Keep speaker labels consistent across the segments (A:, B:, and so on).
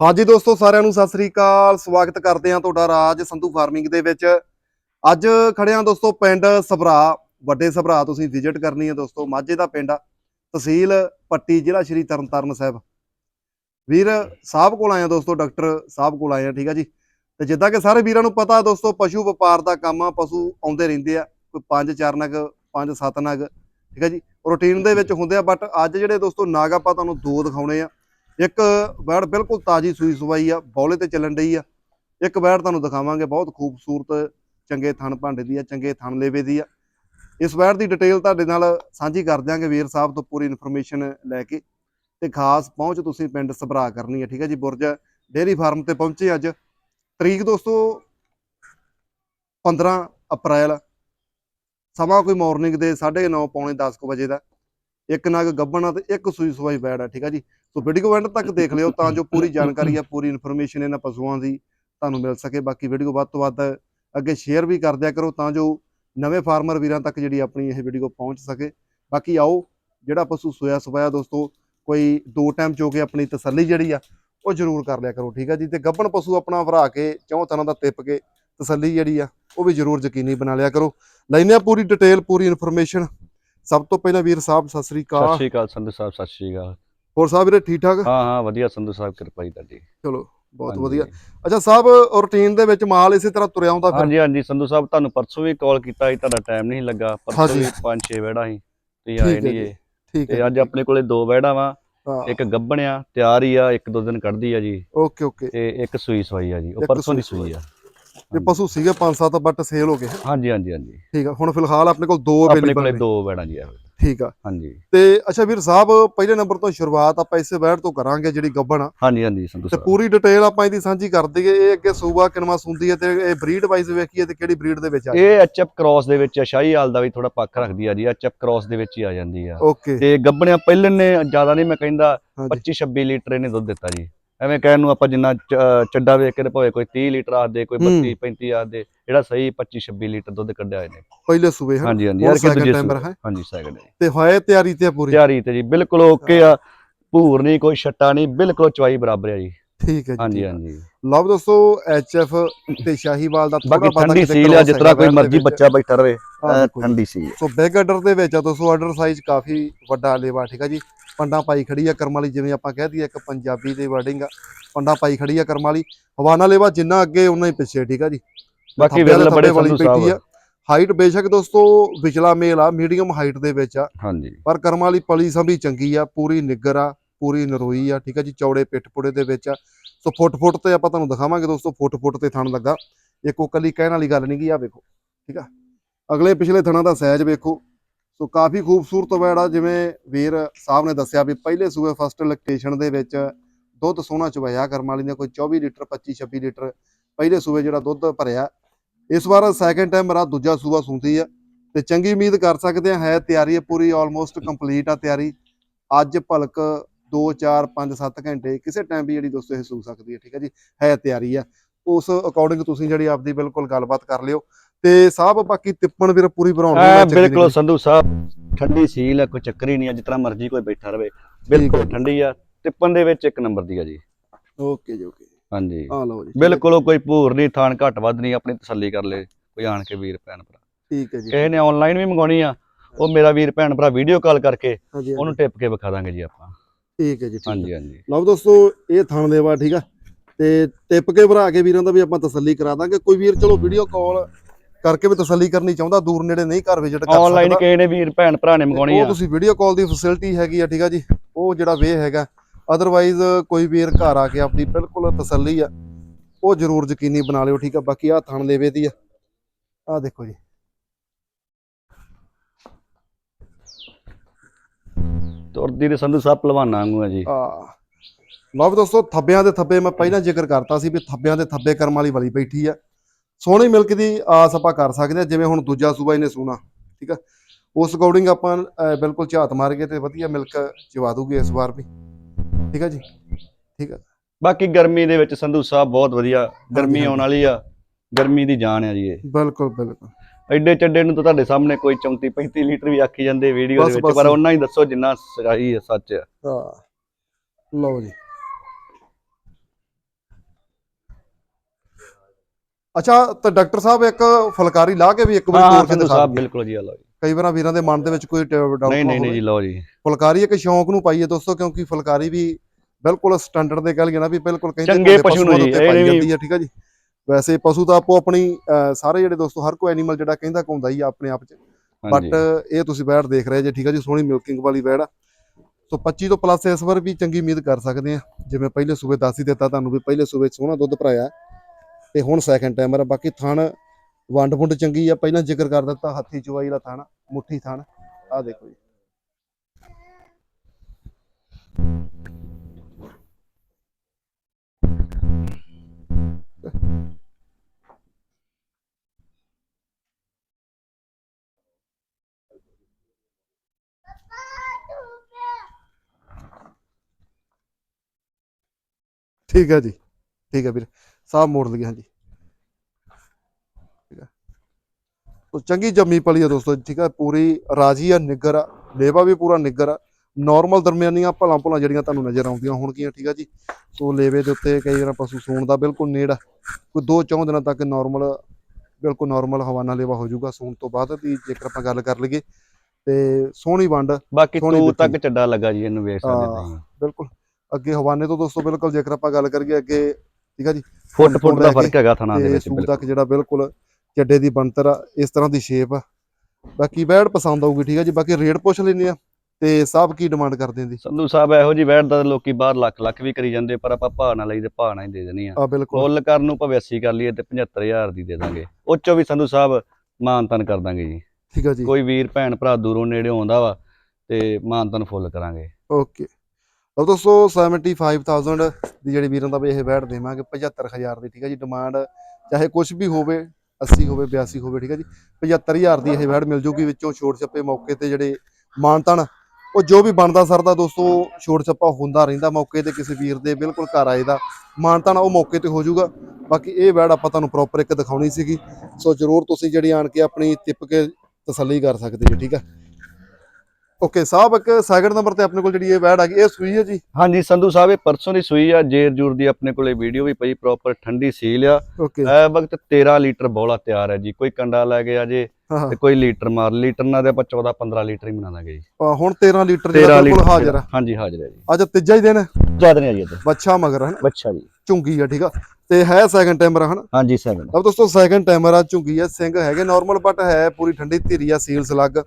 A: ਹਾਂਜੀ ਦੋਸਤੋ, ਸਾਰਿਆਂ ਨੂੰ ਸਤਿ ਸ੍ਰੀ ਅਕਾਲ। ਸਵਾਗਤ ਕਰਦੇ ਹਾਂ ਤੁਹਾਡਾ ਰਾਜ ਸੰਧੂ ਫਾਰਮਿੰਗ ਦੇ ਵਿੱਚ। ਅੱਜ ਖੜੇ ਹਾਂ ਦੋਸਤੋ, ਪਿੰਡ ਸਭਰਾ, ਵੱਡੇ ਸਭਰਾ ਤੁਸੀਂ ਵਿਜ਼ਿਟ ਕਰਨੀ ਹੈ ਦੋਸਤੋ, ਮਾਝੇ ਦਾ ਪਿੰਡ ਆ, ਤਹਿਸੀਲ ਪੱਟੀ, ਜ਼ਿਲ੍ਹਾ ਸ਼੍ਰੀ ਤਰਨਤਾਰਨ ਸਾਹਿਬ। ਵੀਰ ਸਾਹਿਬ ਕੋਲ ਆਏ ਆ ਦੋਸਤੋ, ਡਾਕਟਰ ਸਾਹਿਬ ਕੋਲ ਆਏ ਆ ਠੀਕ ਆ ਜੀ। ਤੇ ਜਿੱਦਾਂ ਕਿ ਸਾਰੇ ਵੀਰਾਂ ਨੂੰ ਪਤਾ ਦੋਸਤੋ, ਪਸ਼ੂ ਵਪਾਰ ਦਾ ਕੰਮ ਆ, ਪਸ਼ੂ ਆਉਂਦੇ ਰਹਿੰਦੇ ਆ, ਕੋਈ 5-4 ਨਗ 5-7 ਨਗ, ਠੀਕ ਆ ਜੀ। ਰੂਟੀਨ ਦੇ ਵਿੱਚ ਹੁੰਦੇ ਆ ਬਟ ਅੱਜ ਜਿਹੜੇ ਦੋਸਤੋ, ਨਾਗ ਆਪਾਂ ਤੁਹਾਨੂੰ ਦੋ ਦਿਖਾਉਣੇ ਆ। ਇੱਕ ਬੈੜ ਬਿਲਕੁਲ ਤਾਜੀ ਸੂਈ ਸਵਾਈ ਆ, ਬੌਲੇ ਤੇ ਚੱਲਣ ਡਈ ਆ। ਇੱਕ ਬੈੜ ਤੁਹਾਨੂੰ ਦਿਖਾਵਾਂਗੇ, ਬਹੁਤ ਖੂਬਸੂਰਤ, ਚੰਗੇ ਥਣ ਭਾਂਡੇ ਦੀ ਆ, ਚੰਗੇ ਥਣ ਲੇਵੇ ਦੀ ਆ। ਇਸ ਬੈੜ ਦੀ ਡਿਟੇਲ ਤੁਹਾਡੇ ਨਾਲ ਸਾਂਝੀ ਕਰ ਦਿਆਂਗੇ ਵੀਰ ਸਾਹਿਬ ਤੋਂ ਪੂਰੀ ਇਨਫੋਰਮੇਸ਼ਨ ਲੈ ਕੇ। ਤੇ ਖਾਸ ਪਹੁੰਚ ਤੁਸੀਂ ਪਿੰਡ ਸਭਰਾ ਕਰਨੀ ਹੈ ਠੀਕ ਹੈ ਜੀ, ਬੁਰਜ ਡੇਅਰੀ ਫਾਰਮ ਤੇ ਪਹੁੰਚੇ ਅੱਜ। ਤਰੀਕ ਦੋਸਤੋ 15 ਅਪ੍ਰੈਲ, ਸਮਾਂ ਕੋਈ ਮਾਰਨਿੰਗ ਦੇ 9:30 ਪੌਣੇ 10 ਕੁ ਵਜੇ ਦਾ। ਇੱਕ ਨਗ ਗੱਬਣਾ ਤੇ ਇੱਕ ਸੂਈ ਸਵਾਈ ਬੈੜ ਆ, ਠੀਕ ਆ ਜੀ। ਸੋ ਵੀਡੀਓ ਐਂਡ ਤੱਕ ਦੇਖ ਲਿਓ ਤਾਂ ਜੋ ਪੂਰੀ ਜਾਣਕਾਰੀ ਆ ਪੂਰੀ ਇਨਫੋਰਮੇਸ਼ਨ ਇਹਨਾਂ ਪਸ਼ੂਆਂ ਦੀ ਤੁਹਾਨੂੰ ਮਿਲ ਸਕੇ। ਬਾਕੀ ਵੀਡੀਓ ਵੱਧ ਤੋਂ ਵੱਧ ਅੱਗੇ ਸ਼ੇਅਰ ਵੀ ਕਰ ਦਿਆ ਕਰੋ ਤਾਂ ਜੋ ਨਵੇਂ ਫਾਰਮਰ ਵੀਰਾਂ ਤੱਕ ਜਿਹੜੀ ਆਪਣੀ ਇਹ ਵੀਡੀਓ ਪਹੁੰਚ ਸਕੇ। ਬਾਕੀ ਆਓ, ਜਿਹੜਾ ਪਸ਼ੂ ਸੋਇਆ ਸਵਾਇਆ ਦੋਸਤੋ, ਕੋਈ ਦੋ ਟਾਈਮ ਚੋ ਕੇ ਆਪਣੀ ਤਸੱਲੀ ਜਿਹੜੀ ਆ, ਉਹ ਜ਼ਰੂਰ ਕਰ ਲਿਆ ਕਰੋ, ਠੀਕ ਆ ਜੀ? ਤੇ ਗੱਬਣ ਪਸ਼ੂ ਆਪਣਾ ਭਰਾ ਕੇ ਚੌਂ ਤਰ੍ਹਾਂ ਦਾ ਤਿੱਪ ਕੇ ਤਸੱਲੀ ਜਿਹੜੀ ਆ, ਉਹ ਵੀ ਜ਼ਰੂਰ ਯਕੀਨੀ ਬਣਾ ਲਿਆ ਕਰੋ। ਲੈਨੇ ਆ ਪੂਰੀ ਡਿਟੇਲ ਪੂਰੀ ਇਨਫੋਰਮੇਸ਼ਨ ਸਭ ਤੋਂ ਪਹਿਲਾਂ ਵੀਰ ਸਾਹਿਬ, ਸਤਿ ਸ੍ਰੀ ਅਕਾਲ।
B: ਸਤਿ ਸ਼੍ਰੀ ਅਕਾਲ ਸੰਧੂ ਸਾਹਿਬ, ਸਤਿ ਸ਼੍ਰੀ ਅਕਾਲ।
A: ਹੋਰ ਸਾਹਿਬ ਵੀਰੇ ਠੀਕ ਠਾਕ?
B: ਹਾਂ ਹਾਂ ਵਧੀਆ ਸੰਧੂ ਸਾਹਿਬ ਕਿਰਪਾ ਜੀ ਤੁਹਾਡੀ।
A: ਚਲੋ ਬਹੁਤ। ਵਧੀਆ। ਅੱਛਾ ਸਾਹਿਬ ਰੂਟੀਨ ਦੇ ਵਿੱਚ ਮਾਲ ਇਸੇ ਤਰ੍ਹਾਂ ਤੁਰਿਆ ਆਉਂਦਾ ਫਿਰ?
B: ਹਾਂਜੀ ਹਾਂਜੀ ਸੰਧੂ ਸਾਹਿਬ ਤੁਹਾਨੂੰ ਪਰਸੋਂ ਵੀ ਕਾਲ ਕੀਤਾ ਸੀ ਤੁਹਾਡਾ ਟਾਈਮ ਨਹੀਂ ਲੱਗਾ। ਪਰਸੋਂ। ਵੀ ਪੰਜ ਛੇ ਵੜਾ ਸੀ
A: ਠੀਕ
B: ਆਏ ਨਹੀਂ
A: ਜੀ। ਠੀਕ ਹੈ
B: ਤੇ ਅੱਜ ਆਪਣੇ ਕੋਲੇ ਦੋ ਵੜਾ ਵਾ ਇੱਕ ਗੱਬਣਿਆ ਤਿਆਰ ਹੀ ਆ ਇੱਕ ਦੋ ਦਿਨ ਕੱਢਦੀ ਆ ਜੀ।
A: Okay okay.
B: ਤੇ ਇੱਕ ਸੂਈ ਸਵਾਈ ਆ ਜੀ ਉਹ ਪਰਸੋਂ ਦੀ
A: ਸੂਈ
B: ਆ।
A: ਤੇ ਪਸ਼ੂ ਸੀਗੇ ਪੰਜ ਸੱਤ ਬਟ ਸੇਲ ਹੋ ਗਏ।
B: ਹਾਂਜੀ ਹਾਂਜੀ ਹਾਂਜੀ।
A: ਠੀਕ ਆ ਹੁਣ ਫਿਲਹਾਲ ਆਪਣੇ ਕੋਲ ਦੋ
B: ਆਪਣੇ
A: ਅਵੇਲੇਬਲ
B: ਕੋਲੇ ਦੋ ਵੜਾ ਜੀ ਆ
A: ਠੀਕ ਆ।
B: ਹਾਂਜੀ।
A: ਤੇ ਅੱਛਾ ਵੀਰ ਸਾਹਿਬ ਪਹਿਲੇ ਨੰਬਰ ਤੋਂ ਸ਼ੁਰੂਆਤ ਆਪਾਂ ਇਸੇ ਬੈਠ ਤੋਂ ਕਰਾਂਗੇ ਜਿਹੜੀ ਗੱਬਣ ਆ।
B: ਹਾਂਜੀ ਹਾਂਜੀ ਸੰਧੂ
A: ਤੇ
B: ਸਾਹਿਬ
A: ਪੂਰੀ ਡਿਟੇਲ ਆਪਾਂ ਇਹਦੀ ਸਾਂਝੀ ਕਰ ਦਈਏ ਇਹ ਅੱਗੇ ਸੂਬਾ ਕਿਨਵਾ ਸੁੰਦੀ ਹੈ ਤੇ ਇਹ ਬਰੀਡ ਵਾਈਜ਼ ਵੇਖੀਏ ਤੇ ਕਿਹੜੀ ਬਰੀਡ ਦੇ ਵਿੱਚ ਆ
B: ਇਹ ਐਚਐਫ ਕ੍ਰਾਸ ਦੇ ਵਿੱਚ ਆ, ਸ਼ਾਹੀ ਹਾਲ ਦਾ ਵੀ ਥੋੜਾ ਪੱਖ ਰੱਖਦੀ ਆ ਜੀ ਐਚਐਫ ਕ੍ਰਾਸ ਦੇ ਵਿੱਚ ਹੀ ਆ ਜਾਂਦੀ ਆ।
A: ਓਕੇ
B: ਤੇ ਗੱਬਣਿਆ ਪਹਿਲੇ ਨੇ ਜ਼ਿਆਦਾ ਨਹੀਂ ਮੈਂ ਕਹਿੰਦਾ
A: ਹਾਂਜੀ।
B: 25 26 ਲੀਟਰ ਇਹਨੇ ਦੁੱਧ ਦਿੱਤਾ ਜੀ। ਐਵੇਂ ਕਹਿਣ ਨੂੰ ਆਪਾਂ ਜਿੰਨਾ ਚੱਡਾ ਵੇਖ ਕੇ ਤੇ ਭਾਵੇਂ ਕੋਈ 30 ਲੀਟਰ ਆਖਦੇ ਕੋਈ
A: ਹੂੰ।
B: 32 35 ਆਖਦੇ ਜਿਹੜਾ ਸਹੀ 25 26 ਲੀਟਰ ਦੁੱਧ ਕੱਢਿਆ ਇਹਨੇ
A: ਪਹਿਲੇ ਸੂਬੇ ਹਨ?
B: ਹਾਂਜੀ ਹਾਂਜੀ ਯਾਰ ਕਿ ਦੂਜੇ? ਹਾਂਜੀ ਸੈਕਿੰਡ
A: ਤੇ ਹੋਏ ਤਿਆਰੀ ਤੇ ਪੂਰੀ?
B: ਤਿਆਰੀ ਤੇ ਜੀ ਬਿਲਕੁਲ ਓਕੇ ਆ। ਭੂਰ ਨਹੀਂ ਕੋਈ ਛੱਟਾ ਨਹੀਂ ਬਿਲਕੁਲ ਚਵਾਈ ਬਰਾਬਰ ਆ ਜੀ।
A: ਠੀਕ ਹੈ ਜੀ
B: ਹਾਂਜੀ। ਹਾਂਜੀ।
A: ਲਓ ਦੋਸਤੋ ਐਚਐਫ ਤੇ ਸ਼ਾਹੀਵਾਲ ਦਾ ਥੋੜਾ
B: ਬਾਕੀ
A: ਪਤਾ
B: ਠੰਡੀ ਸੀਲ ਆ ਜਿਸ ਤਰ੍ਹਾਂ ਕੋਈ ਮਰਜ਼ੀ। ਬੱਚਾ ਬੈਠਾ ਰਵੇ। ਠੰਡੀ ਸੀ
A: ਸੋ ਬਿਗ ਆਰਡਰ ਦੇ ਵਿੱਚ ਆ ਦੋਸਤੋ ਆਰਡਰ ਸਾਈਜ਼ ਕਾਫੀ ਵੱਡਾ ਲੇਵਾ ਠੀਕ ਆ ਜੀ। ਪੰਡਾ ਪਾਈ ਖੜੀ ਆ ਕਰਮ ਵਾਲੀ ਜਿਵੇਂ ਆਪਾਂ ਕਹਿ ਦਈਏ ਇੱਕ ਪੰਜਾਬੀ ਦੀ ਵਰਡਿੰਗ ਆ। ਪੰਡਾ ਪਾਈ ਖੜੀ ਆ ਕਰਮ ਵਾਲੀ। ਹਵਾਨਾ ਲੇਵਾ ਜਿੰਨਾ ਅੱਗੇ ਉਨਾ ਹੀ ਪਿੱਛੇ ਠੀਕ ਆ ਜੀ।
B: ਬਾਕੀ
A: ਵਾਲੇ
B: ਬੜੇ
A: ਵਾਲੀ
B: ਸਾਹਿਬ
A: ਆ। ਹਾਈਟ ਬੇਸ਼ੱਕ ਦੋਸਤੋ ਵਿਚਲਾ ਮੇਲ ਆ ਮੀਡੀਅਮ ਹਾਈਟ ਦੇ ਵਿੱਚ ਆ।
B: ਹਾਂਜੀ।
A: ਪਰ ਕਰਮ ਵਾਲੀ ਪਲੀ ਸੰਭੀ ਚੰਗੀ ਆ ਪੂਰੀ ਨਿੱਗਰ ਆ। ਪੂਰੀ ਨਰੋਈ ਆ, ਠੀਕ ਆ ਜੀ, ਚੌੜੇ ਪਿੱਠ ਪੁੜੇ ਦੇ ਵਿੱਚ ਆ। ਸੋ ਫੁੱਟ ਫੁੱਟ ਤੇ ਆਪਾਂ ਤੁਹਾਨੂੰ ਦਿਖਾਵਾਂਗੇ ਦੋਸਤੋ, ਫੁੱਟ ਫੁੱਟ ਤੇ ਥਣ ਲੱਗਾ। ਇੱਕ ਉਹ ਕੱਲੀ ਕਹਿਣ ਵਾਲੀ ਗੱਲ ਨਹੀਂ ਕੀ ਆ ਵੇਖੋ, ਠੀਕ ਆ। ਅਗਲੇ ਪਿਛਲੇ ਥਣਾ ਦਾ ਸਾਈਜ਼ ਵੇਖੋ। ਸੋ ਕਾਫੀ ਖੂਬਸੂਰਤ ਵੈੜਾ ਜਿਵੇਂ ਵੀਰ ਸਾਹਿਬ ਨੇ ਦੱਸਿਆ ਵੀ ਪਹਿਲੇ ਸੂਏ ਫਸਟ ਲੋਕੇਸ਼ਨ ਦੇ ਵਿੱਚ ਦੁੱਧ ਸੋਹਣਾ ਚਵਾਇਆ ਕਰਮ ਵਾਲੀ ਨੇ, ਕੋਈ 24 ਲੀਟਰ 25 26 ਲੀਟਰ ਪਹਿਲੇ ਸੂਏ ਜਿਹੜਾ ਦੁੱਧ ਭਰਿਆ। ਇਸ ਵਾਰ ਸੈਕੰਡ ਟਾਈਮ ਮੇਰਾ ਦੂਜਾ ਸੂਆ ਸੁੰਦੀ ਆ। ਤੇ ਚੰਗੀ ਉਮੀਦ ਕਰ ਸਕਦੇ ਆ, ਹੈ ਤਿਆਰੀ ਪੂਰੀ ਆਲਮੋਸਟ ਕੰਪਲੀਟ ਆ ਤਿਆਰੀ। ਅੱਜ ਭਲਕ 2 4 5 7 ਘੰਟੇ ਕਿਸੇ ਟਾਈਮ ਵੀ ਜਿਹੜੀ ਦੋਸਤੋ ਇਹ ਸੂ ਸਕਦੀ ਹੈ ਠੀਕ ਹੈ ਜੀ? ਹੈ ਤਿਆਰੀ ਆ। ਉਸ ਅਕੋਰਡਿੰਗ ਤੁਸੀਂ ਜਿਹੜੀ ਆਪਦੀ ਬਿਲਕੁਲ ਗੱਲਬਾਤ ਕਰ ਲਿਓ। ਤੇ ਸਾਹਿਬ ਬਾਕੀ ਤਿੱਪਣ ਵੀਰ ਪੂਰੀ ਬਣਾਉਣ
B: ਐ ਬਿਲਕੁਲ ਸੰਧੂ ਸਾਹਿਬ ਠੰਡੀ ਸੀਲ ਆ ਕੋਈ ਚੱਕਰ ਹੀ ਨਹੀਂ ਆ ਤਰ੍ਹਾਂ ਮਰਜ਼ੀ ਕੋਈ ਬੈਠਾ ਰਵੇ। ਬਿਲਕੁਲ। ਠੰਡੀ ਆ ਟਿੱਪਣ ਦੇ ਵਿੱਚ ਇੱਕ ਨੰਬਰ ਦੀ ਆ ਜੀ।
A: ਓਕੇ ਜੀ ਓਕੇ।
B: ਹਾਂਜੀ।
A: ਆ ਲਓ ਜੀ।
B: ਬਿਲਕੁਲ ਕੋਈ ਭੂਰ ਨਹੀਂ ਥਾਨ ਘੱਟ ਵੱਧ ਨਹੀਂ ਆਪਣੀ ਤਸੱਲੀ ਕਰ ਲੇ ਕੋਈ ਆਣ ਕੇ ਵੀਰ ਭੈਣ ਭਰਾ।
A: ਠੀਕ ਹੈ ਜੀ।
B: ਕਿਸੇ ਨੇ ਆਨਲਾਈਨ ਵੀ ਮੰਗਾਉਣੀ ਆ ਉਹ ਮੇਰਾ ਵੀਰ ਭੈਣ ਭਰਾ ਵੀਡੀਓ ਕਾਲ ਕਰਕੇ ਉਹਨੂੰ ਟਿੱਪ ਕੇ ਵਿਖਾ ਦਾਂਗੇ ਜੀ ਆਪਾਂ।
A: ਠੀਕ ਹੈ ਜੀ ਠੀਕ ਹੈ।
B: ਹਾਂਜੀ ਹਾਂਜੀ।
A: ਲਓ ਦੋਸਤੋ ਇਹ ਥਣ ਦੇਵਾ ਠੀਕ ਆ। ਤੇ ਟਿੱਪ ਕੇ ਭਰਾ ਕੇ ਵੀਰਾਂ ਦਾ ਵੀ ਆਪਾਂ ਤਸੱਲੀ ਕਰਾ ਦਾਂਗੇ। ਕੋਈ ਵੀਰ ਚਲੋ ਵੀਡੀਓ ਕਾਲ ਕਰਕੇ ਵੀ ਤਸੱਲੀ ਕਰਨੀ ਚਾਹੁੰਦਾ ਦੂਰ ਨੇੜੇ ਨਹੀਂ ਘਰ ਵਿਜ਼ਿਟ ਕਰ
B: ਆਨਲਾਈਨ
A: ਸਕਦਾ
B: ਕਿਸੇ ਨੇ ਵੀਰ ਭੈਣ ਭਰਾ ਨੇ ਮੰਗਾਉਣੀ
A: ਉਹ
B: ਆ।
A: ਤੁਸੀਂ ਵੀਡੀਓ ਕਾਲ ਦੀ ਫੈਸਿਲਿਟੀ ਹੈਗੀ ਆ ਠੀਕ ਆ ਜੀ। ਉਹ ਜਿਹੜਾ ਵੇ ਹੈਗਾ ਅਦਰਵਾਈਜ਼ ਕੋਈ ਵੀਰ ਘਰ ਆ ਕੇ ਆਪਣੀ ਬਿਲਕੁਲ ਤਸੱਲੀ ਆ। ਉਹ ਜ਼ਰੂਰ ਯਕੀਨੀ ਬਣਾ ਲਿਓ ਠੀਕ ਆ। ਬਾਕੀ ਆ ਥਣ ਦੇਵੇ ਦੀ ਆ। ਆ ਦੇਖੋ ਜੀ।
B: ਤੁਰਦੀ ਦੇ ਸੰਧੂ ਸਾਹਿਬ ਪਹਿਲਵਾਨਾਂ ਵਾਂਗੂ ਆ ਜੀ।
A: ਆ ਲਓ ਵੀ ਦੋਸਤੋ ਥੱਬਿਆਂ ਦੇ ਥੱਬੇ ਮੈਂ ਪਹਿਲਾਂ ਜ਼ਿਕਰ ਕਰਤਾ ਸੀ ਵੀ ਥੱਬਿਆਂ ਦੇ ਥੱਬੇ ਕਰਮ ਵਾਲੀ ਵਾਲੀ ਬੈਠੀ ਆ। ਸੋਹਣੀ ਮਿਲਕ ਦੀ ਆਸ ਆਪਾਂ ਕਰ ਸਕਦੇ ਆ ਜਿਵੇਂ ਹੁਣ ਦੂਜਾ ਸੂਬਾ ਇਹਨੇ ਸੋਨਾ ਠੀਕ ਆ? ਉਸ ਅਕੋਰਡਿੰਗ ਆਪਾਂ ਬਿਲਕੁਲ ਝਾਤ ਮਾਰ ਕੇ ਤੇ ਵਧੀਆ ਮਿਲਕ ਚਵਾ ਦੂਗੇ ਇਸ ਵਾਰ ਵੀ। ਠੀਕ ਆ ਜੀ? ਠੀਕ ਆ।
B: ਬਾਕੀ ਗਰਮੀ ਦੇ ਵਿੱਚ ਸੰਧੂ ਸਾਹਿਬ ਬਹੁਤ ਵਧੀਆ ਗਰਮੀ। ਆਉਣ ਵਾਲੀ ਆ ਗਰਮੀ ਦੀ ਜਾਨ ਆ ਜੀ ਇਹ।
A: ਬਿਲਕੁਲ ਬਿਲਕੁਲ।
B: ਐਡੇ ਚੱਡੇ ਨੂੰ ਤਾਂ ਤੁਹਾਡੇ ਸਾਹਮਣੇ ਕੋਈ 34 35 ਲੀਟਰ ਵੀ ਆਖੀ ਜਾਂਦੇ ਵੀਡੀਓ ਦੇ ਵਿੱਚ ਪਰ ਉਹਨਾਂ ਹੀ ਦੱਸੋ ਜਿੰਨਾ ਸਹੀ ਹੈ ਸੱਚ
A: ਹਾਂ। ਲਓ ਜੀ। ਅੱਛਾ ਤਾਂ ਡਾਕਟਰ ਸਾਹਿਬ ਇੱਕ ਫਲਕਾਰੀ ਲਾ ਕੇ ਵੀ ਇੱਕ ਵਾਰ
B: ਤੋਰ
A: ਕੇ ਦਿਖਾ
B: ਸਾਹਿਬ ਬਿਲਕੁਲ ਜੀ ਲਓ ਜੀ।
A: ਕਈ ਵਾਰਾਂ ਵੀਰਾਂ ਦੇ ਮਨ ਦੇ ਵਿੱਚ ਕੋਈ ਡਾਊਟ
B: ਨਹੀਂ ਨਹੀਂ ਜੀ ਲਓ ਜੀ।
A: ਫਲਕਾਰੀ ਇੱਕ ਸ਼ੌਂਕ ਨੂੰ ਪਾਈਏ ਦੋਸਤੋ ਕਿਉਂਕਿ ਫਲਕਾਰੀ ਵੀ ਬਿਲਕੁਲ ਸਟੈਂਡਰਡ ਦੇ ਗੱਲ ਗਿਆ ਵੀ ਬਿਲਕੁਲ ਕਹਿੰਦੇ
B: ਚੰਗੇ ਪਸ਼ੂ ਨੂੰ ਜੀ ਇਹ
A: ਜਾਂਦੀ ਹੈ ਠੀਕ ਹੈ ਜੀ। ਵੈਸੇ ਪਸ਼ੂ ਤਾਂ ਆਪੋ ਆਪਣੀ ਸਾਰੇ ਜਿਹੜੇ ਦੋਸਤੋ ਹਰ ਕੋਈ ਐਨੀਮਲ ਜਿਹੜਾ ਕਹਿੰਦਾ ਕਹੁੰਦਾ ਹੀ ਆ ਆਪਣੇ ਆਪ 'ਚ। ਬਟ ਇਹ ਤੁਸੀਂ ਬੈੜ ਦੇਖ ਰਹੇ ਜੇ ਠੀਕ ਹੈ ਜੀ ਸੋਹਣੀ ਮਿਲਕਿੰਗ ਵਾਲੀ ਬੈੜ ਆ। ਸੋ 25 ਤੋਂ ਪਲੱਸ ਇਸ ਵਾਰ ਵੀ ਚੰਗੀ ਉਮੀਦ ਕਰ ਸਕਦੇ ਆ। ਜਿਵੇਂ ਪਹਿਲੇ ਸੂਬੇ ਦੱਸ ਹੀ ਦਿੱਤਾ ਤੁਹਾਨੂੰ ਵੀ ਪਹਿਲੇ ਸੂਬੇ ਸੋਹਣਾ ਦੁੱਧ ਭਰਾਇਆ। ਤੇ ਹੁਣ ਸੈਕੰਡ ਟਾਈਮਰ ਆ ਬਾਕੀ ਥਣ ਵੰਡ ਵੁੰਡ ਚੰਗੀ ਆ। ਪਹਿਲਾਂ ਜ਼ਿਕਰ ਕਰ ਦਿੱਤਾ ਹੱਥੀ ਚੁਵਾਈ ਦਾ ਥਣ ਮੁੱਠੀ ਥਣ। ਆ ਦੇਖੋ ਜੀ। ਠੀਕ ਹੈ ਜੀ ਠੀਕ ਹੈ ਵੀਰ ਸਾਹ ਮੋੜ ਲਈਏ ਹਾਂਜੀ। ਠੀਕ ਹੈ ਤੋ ਚੰਗੀ ਜੰਮੀ ਪਲੀ ਆ ਦੋਸਤੋ ਠੀਕ ਹੈ ਪੂਰੀ ਰਾਜੀ ਆ ਨਿੱਗਰ ਆ ਲੇਵਾ ਵੀ ਪੂਰਾ ਨਿੱਗਰ ਆ। ਨਾਰਮਲ ਦਰਮਿਆਨੀਆਂ ਭਲਾਂ ਭਲਾਂ ਜਿਹੜੀਆਂ ਤੁਹਾਨੂੰ ਨਜ਼ਰ ਆਉਂਦੀਆਂ ਹੋਣਗੀਆਂ ਠੀਕ ਆ ਜੀ। ਸੋ ਲੇਵੇ ਦੇ ਉੱਤੇ ਕਈ ਵਾਰ ਪਸ਼ੂ ਸੂਣ ਦਾ ਬਿਲਕੁਲ ਨੇੜ ਕੋਈ ਦੋ ਚੌਂ ਦਿਨਾਂ ਤੱਕ ਨਾਰਮਲ ਬਿਲਕੁਲ ਨਾਰਮਲ ਹਵਾਨਾ ਲੇਵਾ ਹੋ ਜਾਊਗਾ ਸੂਣ ਤੋਂ ਬਾਅਦ ਦੀ ਜੇਕਰ ਆਪਾਂ ਗੱਲ ਕਰ ਲਈਏ ਤੇ ਸੋਹਣੀ ਵੰਡ
B: ਬਾਕੀ ਤੂੰ। ਤੱਕ ਚੱਡਾ ਲੱਗਾ ਜੀ ਇਹਨੂੰ ਵੇਖ ਸਕਦੇ
A: ਹਾਂ।
B: ਤੁਸੀਂ।
A: ਬਿਲਕੁਲ। ਅੱਗੇ ਹਵਾਨੇ ਤੋਂ ਦੋਸਤੋ ਬਿਲਕੁਲ ਜੇਕਰ ਆਪਾਂ ਗੱਲ ਕਰੀਏ ਅੱਗੇ ਠੀਕ ਆ ਜੀ?
B: ਫੁੱਟ ਫੁੱਟ ਦਾ ਫ਼ਰਕ ਹੈਗਾ ਥਣਾ ਦੇ ਵਿੱਚ ਬਿਲਕੁਲ।
A: ਤੱਕ ਜਿਹੜਾ ਬਿਲਕੁਲ ਚੱਡੇ ਦੀ ਬਣਤਰ ਆ ਇਸ ਤਰ੍ਹਾਂ ਦੀ ਸ਼ੇਪ ਆ। ਬਾਕੀ ਬੈੜ ਪਸੰਦ ਆਊਗੀ ਠੀਕ ਆ ਜੀ? ਬਾਕੀ ਰੇਟ ਪੁੱਛ ਲੈਨੇ ਆ ਤੇ ਸਾਹਿਬ ਕੀ ਡਿਮਾਂਡ ਕਰਦੇ ਆ ਦੀ
B: ਸੰਧੂ ਸਾਹਿਬ ਇਹੋ ਜੀ ਵੈਟ ਦਾ ਲੋਕੀ ਬਾਹਰ ਲੱਖ ਲੱਖ ਵੀ ਕਰੀ ਜਾਂਦੇ ਪਰ ਆਪਾਂ ਭਾਅ ਨਾਲ ਲਈ ਤੇ ਭਾਅ ਨਾਲ ਹੀ ਦੇ ਦੇਣੀ ਆ। ਮੁੱਲ ਕਰਨ ਨੂੰ ਭਾਵੇਂ 80 ਕਰ ਲਈਏ ਤੇ 75000 ਦੀ ਦੇ ਦਾਂਗੇ। ਉਹ ਚੋਂ ਵੀ ਸੰਧੂ ਸਾਹਿਬ ਮਾਨਤਨ ਕਰ ਦਾਂਗੇ ਜੀ।
A: ਠੀਕ ਆ ਜੀ।
B: ਕੋਈ ਵੀਰ ਭੈਣ ਭਰਾ ਦੂਰੋਂ ਨੇੜੇ ਆਉਂਦਾ ਵਾ ਤੇ ਮਾਨਤਨ ਫੁੱਲ ਕਰਾਂਗੇ।
A: ਓਕੇ। ਲਓ ਦੋਸਤੋ 75000 ਦੀ ਜਿਹੜੀ ਵੀਰਾਂ ਦਾ ਵੀ ਇਹ ਬੈੜ ਦੇਵਾਂਗੇ 75000 ਦੀ, ਠੀਕ ਆ ਜੀ ਡਿਮਾਂਡ ਚਾਹੇ ਕੁਝ ਵੀ ਹੋਵੇ 80 ਹੋਵੇ 82 ਹੋਵੇ, ਠੀਕ ਆ ਜੀ 75000 ਦੀ ਇਹ ਬੈਠ ਮਿਲ ਜੂਗੀ ਵਿੱਚੋਂ ਛੋਟ ਛੱਪੇ ਮੌਕੇ ਤੇ ਜਿਹੜੇ ਮਾਨਤਨ, ਉਹ ਜੋ ਵੀ ਬਣਦਾ ਸਰਦਾ ਦੋਸਤੋ, ਛੋਟ ਛੱਪਾ ਹੁੰਦਾ ਰਹਿੰਦਾ ਮੌਕੇ ਤੇ ਕਿਸੇ ਵੀਰ ਦੇ, ਬਿਲਕੁਲ ਘਰ ਆਏ ਦਾ ਮਾਨਤਨ, ਉਹ ਮੌਕੇ ਤੇ ਹੋ ਜਾਊਗਾ ਬਾਕੀ ਇਹ ਬੈੜ ਆਪਾਂ ਤੁਹਾਨੂੰ ਪ੍ਰੋਪਰ ਇੱਕ ਦਿਖਾਉਣੀ ਸੀਗੀ, ਸੋ ਜਰੂਰ ਤੁਸੀਂ ਜਿਹੜੀ ਆਣ ਕੇ ਆਪਣੀ ਟਿਪ ਕੇ ਤਸੱਲੀ ਕਰ ਸਕਦੇ ਜੀ ਠੀਕ ਹੈ ਓਕੇ ਸਾਹਿਬ ਇੱਕ ਸੈਕਿੰਡ ਨੰਬਰ ਤੇ ਆਪਣੇ ਕੋਲ ਜਿਹੜੀ ਇਹ ਬੈੜ ਆ ਗਈ ਇਹ ਸੂਈ ਹੈ ਜੀ?
B: ਹਾਂਜੀ ਸੰਧੂ ਸਾਹਿਬ ਇਹ ਪਰਸੋਂ ਦੀ ਸੂਈ ਆ ਜੇਰ ਜੂਰ ਦੀ ਆਪਣੇ ਕੋਲੇ ਵੀਡੀਓ ਵੀ ਪਈ ਪ੍ਰੋਪਰ ਠੰਡੀ ਸੀਲ ਆ। ਇਹ ਵਕਤ 13 ਲੀਟਰ ਬੋਲਾ ਤਿਆਰ ਹੈ ਜੀ ਕੋਈ ਕੰਡਾ ਲੈ ਗਿਆ ਜੇ ਤੇ ਕੋਈ ਲੀਟਰ ਮਾਰ ਲੀਟਰ ਨਾਲ ਤੇ ਆਪਾਂ 14 15 ਲੀਟਰ ਹੀ ਬਣਾ ਜੀ।
A: ਅ, ਹੁਣ 13 ਲੀਟਰ
B: 13
A: ਜਿਹੜਾ ਬਿਲਕੁਲ ਹਾਜ਼ਰ ਆ।
B: ਹਾਂਜੀ ਹਾਜ਼ਰ ਹੈ ਜੀ।
A: ਅੱਜ ਤੀਜਾ ਹੀ ਦਿਨ
B: ਜ਼ਿਆਦਾ ਨਹੀਂ ਆ ਜੀ
A: ਬੱਚਾ ਮਗਰ ਹੈ
B: ਬੱਚਾ ਜੀ।
A: ਝੁੰਗੀ ਆ ਠੀਕ ਆ। ਤੇ ਹੈ ਸੈਕਿੰਡ ਟਾਈਮਰ ਹਨ?
B: ਹਾਂਜੀ 7
A: ਅਬ ਦੋਸਤੋ ਸੈਕਿੰਡ ਟਾਈਮਰ ਆ ਝੁੰਗੀ ਆ ਸਿੰਘ ਹੈਗੇ ਨਾਰਮਲ ਬਟ ਹੈ ਪੂਰੀ ਠੰਡੀ ਧੀਰੀ ਆ ਸੀਲ ਸਲੱਗ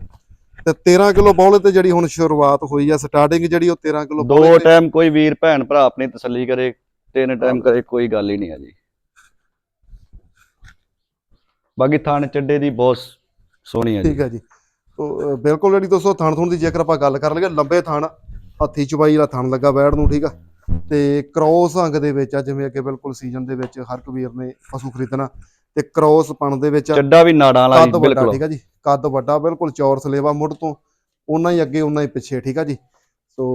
A: ਤੇ 13 ਕਿਲੋ ਬੌਲੇ ਤੇ ਜਿਹੜੀ ਹੁਣ ਸ਼ੁਰੂਆਤ ਹੋਈ ਆ ਸਟਾਰਟਿੰਗ ਜਿਹੜੀ ਉਹ 13 ਕਿਲੋ
B: ਦੋ ਟਾਈਮ ਕੋਈ ਵੀਰ ਭੈਣ ਭਰਾ ਆਪਣੀ ਤਸੱਲੀ ਕਰੇ ਤਿੰਨ ਟਾਈਮ ਕਰੇ ਕੋਈ ਗੱਲ ਹੀ ਨਹੀਂ ਆ ਜੀ ਬਾਕੀ ਥਾਣ ਚੱਡੇ ਦੀ ਬਹੁਤ ਸੋਹਣੀ ਆ ਜੀ।
A: ਠੀਕ ਹੈ ਜੀ। ਤੋ ਅ, ਬਿਲਕੁਲ ਜਿਹੜੀ ਦੋਸਤੋ ਥਣ ਥੁਣ ਦੀ ਜੇਕਰ ਆਪਾਂ ਗੱਲ ਕਰ ਲਈਏ ਲੰਬੇ ਥਣ ਹੱਥੀ ਚੁਬਾਈ ਵਾਲਾ ਥਣ ਲੱਗਾ ਬੈੜ ਨੂੰ ਠੀਕ ਆ। ਤੇ ਕ੍ਰੋਸ ਅੰਗ ਦੇ ਵਿੱਚ ਆ ਜਿਵੇਂ ਅੱਗੇ ਬਿਲਕੁਲ ਸੀਜ਼ਨ ਦੇ ਵਿੱਚ ਹਰ ਇੱਕ ਵੀਰ ਨੇ ਪਸ਼ੂ ਖਰੀਦਣਾ। ਤੇ ਕ੍ਰੋਸ ਪਣ ਦੇ ਵਿੱਚ
B: ਚੱਡਾ ਵੀ ਨਾੜਾਂ ਵਾਲਾ ਜੀ ਬਿਲਕੁਲ।
A: ਠੀਕ ਆ ਜੀ? ਕੱਦ ਵੱਡਾ ਬਿਲਕੁਲ ਚੌਰਸ ਲੇਵਾ ਮੁੱਢ ਤੋਂ ਉਹਨਾਂ ਹੀ ਅੱਗੇ ਉਹਨਾਂ ਹੀ ਪਿੱਛੇ ਠੀਕ ਆ ਜੀ? ਸੋ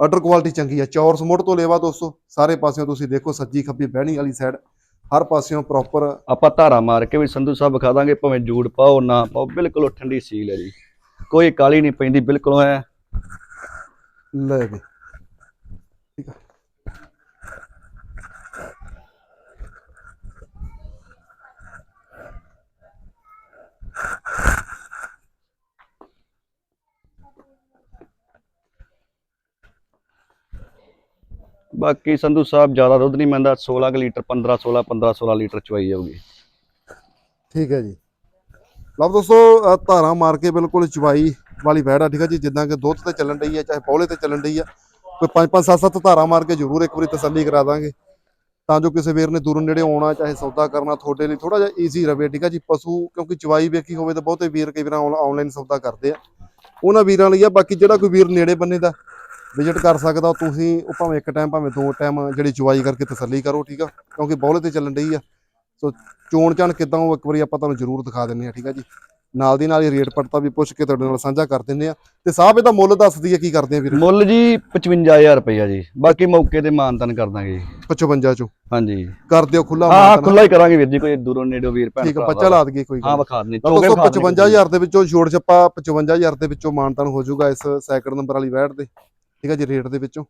A: ਆਰਡਰ ਕੁਆਲਿਟੀ ਚੰਗੀ ਆ। ਚੌਰਸ ਮੁੱਢ ਤੋਂ ਲੇਵਾ ਦੋਸਤੋ ਸਾਰੇ ਪਾਸਿਓਂ ਤੁਸੀਂ ਦੇਖੋ ਸੱਜੀ ਖੱਬੀ ਬਹਿਣੀ ਵਾਲੀ ਸਾਈਡ ਹਰ ਪਾਸਿਓਂ ਪ੍ਰੋਪਰ
B: ਆਪਾਂ ਧਾਰਾ ਮਾਰ ਕੇ ਵੀ ਸੰਧੂ ਸਾਹਿਬ ਵਿਖਾ ਦਾਂਗੇ ਭਾਵੇਂ ਜੂੜ ਪਾਓ ਨਾ ਪਾਓ ਬਿਲਕੁਲ ਠੰਡੀ ਸੀਲ ਹੈ ਜੀ। ਕੋਈ ਕਾਲੀ ਨਹੀਂ ਪੈਂਦੀ ਬਿਲਕੁਲ ਐ।
A: ਲੈ ਵੀ
B: ਬਾਕੀ ਸੰਧੂ ਸਾਹਿਬ ਜ਼ਿਆਦਾ ਦੁੱਧ ਨਹੀਂ ਮੰਦਾ 16 ਕੁ ਲੀਟਰ 15 16 15 16 ਲੀਟਰ ਚਵਾਈ ਜਾਊਗੀ।
A: ਠੀਕ ਹੈ ਜੀ। ਲਓ ਦੋਸਤੋ ਅ, ਮਾਰ ਕੇ ਬਿਲਕੁਲ ਚਵਾਈ ਵਾਲੀ ਵੈੜ ਆ ਠੀਕ ਹੈ ਜੀ। ਜਿੱਦਾਂ ਕਿ ਦੁੱਧ ਤੇ ਚੱਲਣ ਡਈ ਆ ਚਾਹੇ ਪੌਲੇ ਤੇ ਚੱਲਣ ਡਈ ਆ ਕੋਈ ਪੰਜ ਪੰਜ ਸੱਤ ਸੱਤ ਧਾਰਾਂ ਮਾਰ ਕੇ ਜ਼ਰੂਰ ਇੱਕ ਵਾਰੀ ਤਸੱਲੀ ਕਰਾ ਦਾਂਗੇ। ਤਾਂ ਜੋ ਕਿਸੇ ਵੀਰ ਨੇ ਦੂਰੋਂ ਨੇੜੇ ਆਉਣਾ ਚਾਹੇ ਸੌਦਾ ਕਰਨਾ ਤੁਹਾਡੇ ਲਈ ਥੋੜਾ ਜਿਹਾ ਈਜ਼ੀ ਰਵੇ ਠੀਕ ਆ ਜੀ। ਪਸ਼ੂ ਕਿਉਂਕਿ ਚਵਾਈ ਵੇਖੀ ਹੋਵੇ ਤਾਂ ਬਹੁਤੇ ਵੀਰ ਕਈ ਵਾਰ ਆਨਲਾਈਨ ਸੌਦਾ ਕਰਦੇ ਆ। ਉਹਨਾਂ ਵੀਰਾਂ ਲਈ ਆ ਬਾਕੀ ਜਿਹੜਾ ਕੋਈ ਵੀਰ ਨੇੜੇ ਬੰਨੇ ਦਾ ਵਿਜ਼ਿਟ ਕਰ ਸਕਦਾ ਤੁਸੀਂ ਉਹ ਭਾਵੇਂ ਇੱਕ ਟਾਈਮ ਭਾਵੇਂ ਦੋ ਟਾਈਮ ਜਿਹੜੀ ਚਵਾਈ ਕਰਕੇ ਤਸੱਲੀ ਕਰੋ ਠੀਕ ਆ? ਕਿਉਂਕਿ ਬੌਲੇ ਤੇ ਚੱਲਣ ਡਈ ਆ। ਸੋ ਚੋਣ ਚਾਣ ਕਿਦਾਂ ਉਹ ਇੱਕ ਵਾਰੀ ਆਪਾਂ ਤੁਹਾਨੂੰ ਜ਼ਰੂਰ ਦਿਖਾ ਦਿੰਨੇ ਆ ਠੀਕ ਆ ਜੀ? ਨਾਲ ਦੀ ਨਾਲ ਹੀ ਰੇਟ ਪੜਤਾ ਵੀ ਪੁੱਛ ਕੇ ਤੁਹਾਡੇ ਨਾਲ ਸਾਂਝਾ ਕਰ ਦਿੰਨੇ ਆ ਤੇ ਸਾਹਿਬ ਇਹਦਾ ਮੁੱਲ ਦੱਸ ਦਈਏ ਕੀ ਕਰਦੇ ਆ ਵੀਰ?
B: ਮੁੱਲ ਜੀ 55000 ਰੁਪਈਆ ਜੀ। ਬਾਕੀ ਮੌਕੇ ਤੇ ਮਾਨਤਨ ਕਰ ਦਾਂਗੇ ਜੀ।
A: 55 ਚੋਂ?
B: ਹਾਂਜੀ।
A: ਕਰ ਦਿਓ ਖੁੱਲਾ
B: ਹਾਂ ਹਾਂ। ਖੁੱਲਾ ਹੀ ਕਰਾਂਗੇ ਵੀਰ ਜੀ ਕੋਈ ਦੂਰੋਂ ਨੇੜੋਂ ਵੀਰ ਭੈਣ
A: ਠੀਕ ਆ ਬੱਚਾ ਲਾ ਦਈਏ ਕੋਈ
B: ਹਾਂ ਵਿਖਾ
A: ਦੋਸਤੋ 55000 ਦੇ ਵਿੱਚੋਂ ਛੋੜ ਛੱਪਾ 55000 ਦੇ ਵਿੱਚੋਂ ਮਾਨਤਾਨ ਹੋ ਜਾਊਗਾ ਇਸ ਸੈਕਿੰਡ ਨੰਬਰ ਵਾਲੀ ਵੈਟ ਦੇ ਠੀਕ ਆ ਜੀ ਰੇਟ ਦੇ ਵਿੱਚੋਂ।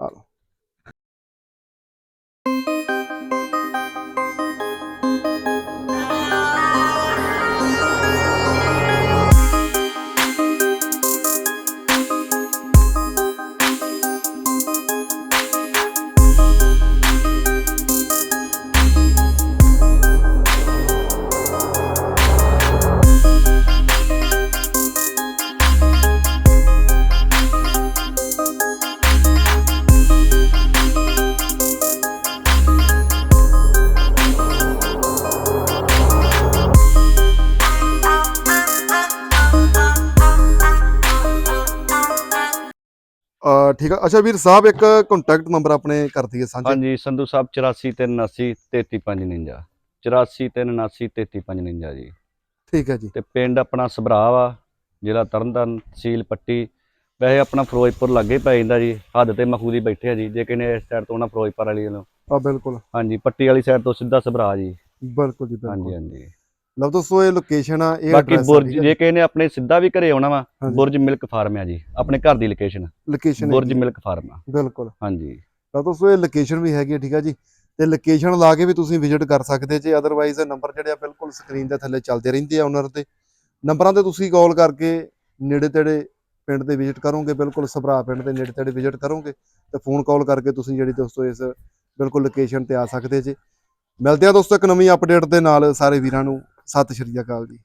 A: ਆ ਲਓ। ਠੀਕ ਆ। ਅੱਛਾ ਵੀਰ ਸਾਹਿਬ ਇੱਕ ਕੰਟੈਕਟ ਨੰਬਰ ਆਪਣੇ ਕਰ ਦਈਏ ਸਾਂਝੇ।
B: ਹਾਂਜੀ ਸੰਧੂ ਸਾਹਿਬ 8439 33549 8439 33549 ਜੀ।
A: ਠੀਕ ਹੈ ਜੀ।
B: ਤੇ ਪਿੰਡ ਆਪਣਾ ਸਭਰਾ ਵਾ ਜ਼ਿਲ੍ਹਾ ਤਰਨਤਾਰਨ ਤਹਿਸੀਲ ਪੱਟੀ। ਵੈਸੇ ਆਪਣਾ ਫਿਰੋਜ਼ਪੁਰ ਲੱਗੇ ਪੈ ਜਾਂਦਾ ਜੀ ਹੱਦ ਤੇ ਮਖੂਦੀ ਬੈਠੇ ਆ ਜੀ। ਜੇ ਕਿਨੇ ਇਸ ਸਾਈਡ ਤੋਂ ਉਹਨਾਂ ਫਿਰੋਜ਼ਪੁਰ ਵਾਲੀ ਵੱਲੋਂ।
A: ਆ ਬਿਲਕੁਲ।
B: ਹਾਂਜੀ ਪੱਟੀ ਵਾਲੀ ਸਾਈਡ ਤੋਂ ਸਿੱਧਾ ਸਭਰਾ ਜੀ।
A: ਬਿਲਕੁਲ ਜੀ
B: ਹਾਂਜੀ ਹਾਂਜੀ।
A: ਲਓ ਦੋਸਤੋ ਇਹ ਲੋਕੇਸ਼ਨ ਆ ਇਹ
B: ਬਾਕੀ ਬੁਰਜ ਜੇ? ਕਿਸੇ ਨੇ ਆਪਣੇ ਸਿੱਧਾ ਵੀ ਘਰੇ ਆਉਣਾ ਵਾ। ਬੁਰਜ ਮਿਲਕ ਫਾਰਮ ਆ ਜੀ ਆਪਣੇ ਘਰ ਦੀ location
A: location
B: Burj milk farm ਆ।
A: ਬਿਲਕੁਲ।
B: ਹਾਂਜੀ।
A: ਤਾਂ ਦੋਸਤੋ ਇਹ ਲੋਕੇਸ਼ਨ ਵੀ ਹੈਗੀ ਠੀਕ ਆ ਜੀ? ਤੇ ਲੋਕੇਸ਼ਨ ਲਾ ਕੇ ਵੀ ਤੁਸੀਂ ਵਿਜ਼ਿਟ ਕਰ ਸਕਦੇ ਜੇ ਅਦਰਵਾਈਜ਼ ਨੰਬਰ ਜਿਹੜੇ ਆ ਬਿਲਕੁਲ ਸਕਰੀਨ ਦੇ ਥੱਲੇ ਚੱਲਦੇ ਰਹਿੰਦੇ ਆ ਓਨਰ ਦੇ। ਨੰਬਰਾਂ ਤੇ ਤੁਸੀਂ ਕਾਲ ਕਰਕੇ ਨੇੜੇ ਤੇੜੇ ਪਿੰਡ ਦੇ ਵਿਜ਼ਿਟ ਕਰੋਗੇ ਬਿਲਕੁਲ ਸਭਰਾ ਪਿੰਡ ਦੇ ਨੇੜੇ ਤੇੜੇ ਵਿਜ਼ਿਟ ਕਰੋਗੇ ਤੇ ਫੋਨ ਕਾਲ ਕਰਕੇ ਤੁਸੀਂ ਜਿਹੜੀ ਦੋਸਤੋ ਇਸ ਬਿਲਕੁਲ ਲੋਕੇਸ਼ਨ ਤੇ ਆ ਸਕਦੇ ਜੇ। ਮਿਲਦੇ ਆ ਦੋਸਤੋ ਇੱਕ ਨਵੀਂ ਅਪਡੇਟ ਦੇ ਨਾਲ ਸਾਰੇ ਵੀਰਾਂ ਨੂੰ ਸਤਿ ਸ਼੍ਰੀ ਅਕਾਲ ਜੀ।